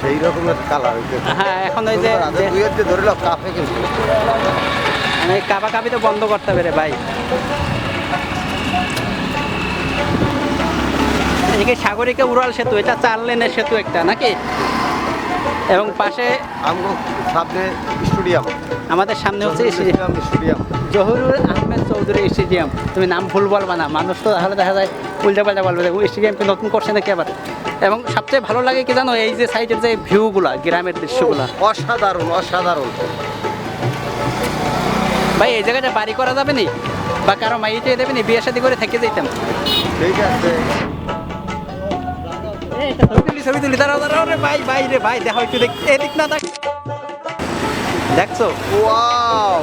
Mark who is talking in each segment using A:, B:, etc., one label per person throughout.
A: সেই রকমের কালার
B: হ্যাঁ এখন ওই যে যে-
A: দুই হচ্ছে ধরে কিন্তু।
B: মানে কাবা কাবি তো বন্ধ করতে হবে রে ভাই। এদিকে সাগরিকা উড়াল সেতু এটা চার লেনের সেতু একটা নাকি? এবং পাশে
A: সামনে স্টুডিয়াম।
B: আমাদের সামনে হচ্ছে
A: স্টুডিয়াম
B: জহুরুল আহমেদ চৌধুরী স্টেডিয়াম। তুমি নাম ভুল বলবা না মানুষ তো তাহলে দেখা যায় উল্টা পাল্টা বলবে ওই স্টেডিয়ামকে নতুন করছে নাকি আবার? এবং সবচেয়ে ভালো লাগে কি জানো এই যে সাইডের যে ভিউগুলা গ্রামের দৃশ্যগুলা।
A: অসাধারণ অসাধারণ।
B: ভাই এই জায়গাটা বাড়ি করা যাবে নি? বা কারও মাইটে দেবে নি? বিয়ে শাদি করে থেকে যেতাম
A: ঠিক আছে।
B: ছবি তুলি ছবি তুলি দাঁড়াও দাঁড়াও রে ভাই ভাই রে ভাই দেখো একটু দেখ এদিক না দেখ। দেখছ?
A: ওয়াও!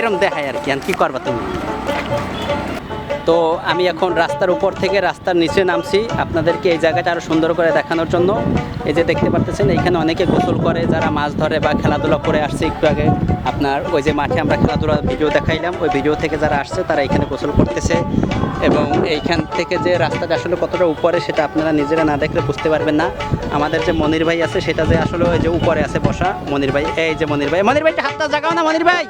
B: এরম দেখায় আর কি আর কি করবা তুমি? তো আমি এখন রাস্তার উপর থেকে রাস্তার নিচে নামছি। আপনাদেরকে এই জায়গাটা আরও সুন্দর করে দেখানোর জন্য। এই যে দেখতে পাচ্ছেন এইখানে অনেকে গোসল করে, যারা মাছ ধরে বা খেলাধুলা করে আসছে একটু আগে। আপনার ওই যে মাঠে আমরা খেলাধুলা ভিডিও দেখাইলাম, ওই ভিডিও থেকে যারা আসছে, তারা এখানে গোসল করতেছে। এবং এইখান থেকে যে রাস্তাটা আসলে কতটা উপরে, সেটা আপনারা নিজেরা না দেখলে বুঝতে পারবেন না। আমাদের যে মনির ভাই আছে, সেটা যে আসলে ওই যে উপরে আছে বসা, মনির ভাই, এই যে মনির ভাই। মনির ভাই হাতটা জাগাও না, মনির ভাই!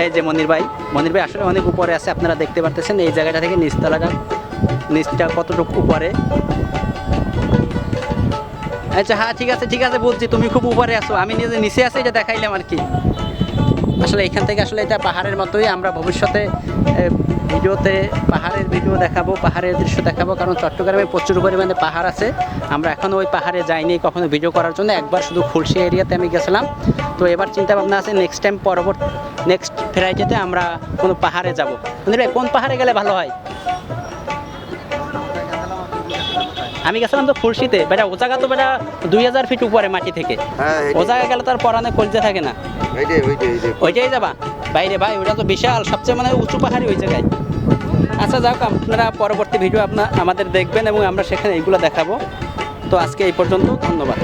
B: এই যে মনির ভাই মনির ভাই আসলে অনেক উপরে আছে, আপনারা দেখতে পারতেছেন এই জায়গাটা থেকে নিচতলাটা নিচটা কতটুকু উপরে? আচ্ছা হ্যাঁ ঠিক আছে ঠিক আছে, বলছি, তুমি খুব উপরে আসো আমি নিজে নিচে আছি, এটা দেখাইলাম আর কি। আসলে এখান থেকে আসলে এটা পাহাড়ের মতোই, আমরা ভবিষ্যতে ভিডিওতে পাহাড়ের ভিডিও দেখাবো, পাহাড়ের দৃশ্য দেখাবো, কারণ চট্টগ্রামে প্রচুর পরিমাণে পাহাড় আছে। আমরা এখনও ওই পাহাড়ে যাইনি কখনো ভিডিও করার জন্য, একবার শুধু খুলশি এরিয়াতে আমি গেছিলাম। তো এবার চিন্তা ভাবনা আছে নেক্সট টাইম পরবর্তী নেক্সট ফ্রাইডেতে আমরা কোনো পাহাড়ে যাব। কোন পাহাড়ে গেলে ভালো হয়? আমি গেছিলাম তো খুলশিতে বেটা ও জায়গা তো বেটা দুই হাজার ফিট উপরে মাটি থেকে।
A: হ্যাঁ
B: ও জায়গা গেলে তার পরানে কলজে থাকে না। ওইটাই যাবা। বাইরে ভাই ওটা তো বিশাল সবচেয়ে মানে উঁচু পাহাড়ি ওই জায়গায়। আচ্ছা যাক আপনারা পরবর্তী ভিডিও আপনার আমাদের দেখবেন এবং আমরা সেখানে এইগুলো দেখাবো। তো আজকে এই পর্যন্ত ধন্যবাদ।